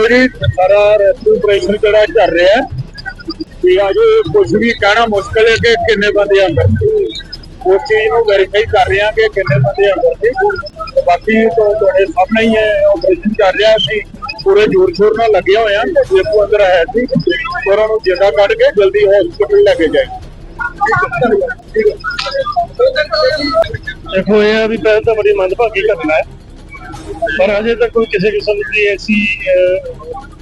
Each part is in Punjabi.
ਦੇਖੋ ਜੀ ਸਾਰਾ ਰੈਸਕਿਊ ਆਪਰੇਸ਼ਨ ਜਿਹੜਾ ਚੱਲ ਰਿਹਾ ਹੈ। ਅਜੇ ਕੁਝ ਵੀ ਕਹਿਣਾ ਮੁਸ਼ਕਲ ਹੈ ਕਿ ਕਿੰਨੇ ਬੰਦੇ ਅੰਦਰ ਉਸ ਚੀਜ਼ ਨੂੰ ਵੈਰੀਫਾਈ ਕਰ ਰਹੇ ਹਾਂ ਕਿ ਕਿੰਨੇ ਬੰਦੇ ਅੰਦਰ ਸੀ। ਬਾਕੀ ਤੁਹਾਡੇ ਸਾਹਮਣੇ ਹੀ ਹੈ ਆਪਰੇਸ਼ਨ ਚੱਲ ਰਿਹਾ ਸੀ। ਪੂਰੇ ਜ਼ੋਰ ਸ਼ੋਰ ਨਾਲ ਲੱਗੇ ਹੋਏ ਆ ਜੇ ਕੋ ਅੰਦਰ ਹੈ ਸੀ ਉਹਨਾਂ ਨੂੰ ਜਿੰਦਾ ਕੱਢ ਕੇ ਜਲਦੀ ਹਸਪੀਟਲ ਲੈ ਕੇ ਜਾਏ। ਦੇਖੋ, ਇਹ ਆ ਵੀ ਪਹਿਲਾਂ ਤਾਂ ਬੜੀ ਮੰਦਭਾਗੀ ਘਟਨਾ ਹੈ। ਪਰ ਅਜੇ ਤੱਕ ਕੋਈ ਕਿਸੇ ਕਿਸਮ ਦੀ ਐਸੀ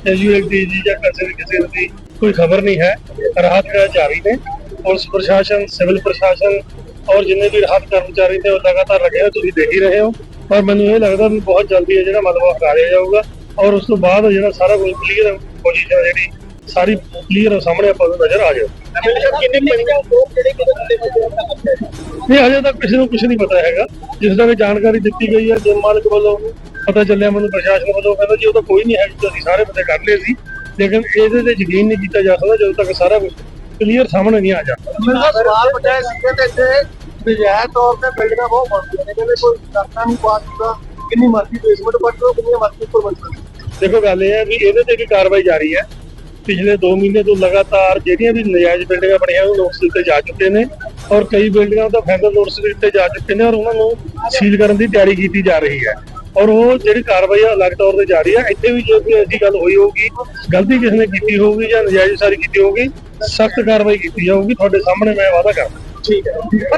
ਕੈਜੂਅਲਟੀ ਦੀ ਜਾਂ ਕਿਸੇ ਵੀ ਕਿਸੇ ਦੀ ਕੋਈ ਖਬਰ ਨਹੀਂ ਹੈ। ਰਾਹਤ ਜਿਹੜਾ ਜਾਰੀ ਨੇ, ਪੁਲਿਸ ਪ੍ਰਸ਼ਾਸਨ, ਸਿਵਲ ਪ੍ਰਸ਼ਾਸਨ ਔਰ ਜਿੰਨੇ ਵੀ ਰਾਹਤ ਕਰਮਚਾਰੀ ਨੇ ਉਹ ਲਗਾਤਾਰ ਲੱਗੇ ਹੋਏ, ਤੁਸੀਂ ਦੇਖ ਹੀ ਰਹੇ ਹੋ। ਪਰ ਮੈਨੂੰ ਇਹ ਲੱਗਦਾ ਵੀ ਬਹੁਤ ਜਲਦੀ ਇਹ ਜਿਹੜਾ ਮਲਬਾ ਹਟਾ ਲਿਆ ਜਾਊਗਾ ਔਰ ਉਸ ਤੋਂ ਬਾਅਦ ਜਿਹੜਾ ਸਾਰਾ ਕੁਝ ਕਲੀਅਰ ਪੋਜੀਸ਼ਨ ਜਿਹੜੀ ਸਾਰੀ ਕਲੀਅਰ ਸਾਹਮਣੇ ਆਪਾਂ ਨੂੰ ਨਜ਼ਰ ਆ ਜਾਊ ਨਹੀਂ ਹਜੇ ਤੱਕ ਕਿਸੇ ਨੂੰ ਕੁਝ ਨਹੀਂ ਪਤਾ ਹੈਗਾ। ਜਿਸ ਦਾ ਵੀ ਜਾਣਕਾਰੀ ਦਿੱਤੀ ਗਈ ਹੈ ਜਿਮ ਮਾਲਕ ਵੱਲੋਂ ਪਤਾ ਚੱਲਿਆ ਮੈਨੂੰ ਪ੍ਰਸ਼ਾਸਨ ਵੱਲੋਂ ਕਹਿੰਦਾ ਜੀ ਉਹ ਤਾਂ ਕੋਈ ਨਹੀਂ ਹੈ ਜੀ ਅਸੀਂ ਸਾਰੇ ਬੰਦੇ ਕੱਢ ਲਏ ਸੀ। ਲੇਕਿਨ ਇਹਦੇ ਤੇ ਯਕੀਨ ਨਹੀਂ ਕੀਤਾ ਜਾ ਸਕਦਾ ਜਦੋਂ ਤੱਕ ਸਾਰਾ ਕਲੀਅਰ ਸਾਹਮਣੇ ਨਹੀਂ ਆ ਜਾਂਦਾ ਮੇਰਾ ਸਵਾਲ ਬਟਾ ਸੀ ਕਿ ਇੱਥੇ ਬਜਾਇ ਤੌਰ ਤੇ ਬਿਲਡਿੰਗਾਂ ਬਹੁਤ ਬਣਦੀਆਂ ਨੇ ਕਹਿੰਦੇ ਕੋਈ ਕਰਤਾ ਨਹੀਂ ਪਾਸ ਕਿੰਨੀ ਮਰਜ਼ੀ ਬੇਸਮੈਂਟ ਬਣ ਕਿੰਨੀ ਮਰਜ਼ੀ ਉੱਪਰ ਬਣ ਸਕਦੀ ਦੇਖੋ ਗੱਲ ਇਹ ਹੈ ਵੀ ਇਹਦੇ ਤੇ ਵੀ ਕਾਰਵਾਈ ਜਾਰੀ ਹੈ। ਪਿਛਲੇ 2 ਮਹੀਨੇ ਤੋਂ ਲਗਾਤਾਰ ਜਿਹੜੀਆਂ ਵੀ ਨਜਾਇਜ਼ ਬਿਲਡਿੰਗਾਂ ਬਣੀਆਂ ਉਹ ਨੋਟਿਸ ਦਿੱਤੇ ਜਾ ਚੁੱਕੇ ਨੇ ਔਰ ਕਈ ਬਿਲਡਿੰਗਾਂ ਦਾ ਫਾਈਨਲ ਨੋਟਿਸ ਦਿੱਤੇ ਜਾ ਚੁੱਕੇ ਨੇ ਔਰ ਉਹਨਾਂ ਨੂੰ ਸੀਲ ਕਰਨ ਦੀ ਤਿਆਰੀ ਕੀਤੀ ਜਾ ਰਹੀ ਹੈ। ਔਰ ਉਹ ਜਿਹੜੀ ਕਾਰਵਾਈ ਆ, ਅਲੱਗ ਤੌਰ ਤੇ ਜਾਰੀ ਹੈ ਇੱਥੇ ਵੀ ਜੋ ਕੋਈ ਐਸੀ ਗੱਲ ਹੋਈ ਹੋਊਗੀ, ਗਲਤੀ ਕਿਸੇ ਨੇ ਕੀਤੀ ਹੋਊਗੀ ਜਾਂ ਨਜਾਇਜ਼ ਸਾਰੀ ਕੀਤੀ ਹੋਊਗੀ, ਸਖਤ ਕਾਰਵਾਈ ਕੀਤੀ ਜਾਊਗੀ। ਤੁਹਾਡੇ ਸਾਹਮਣੇ ਮੈਂ ਵਾਅਦਾ ਕਰਦਾ। ਠੀਕ ਹੈ।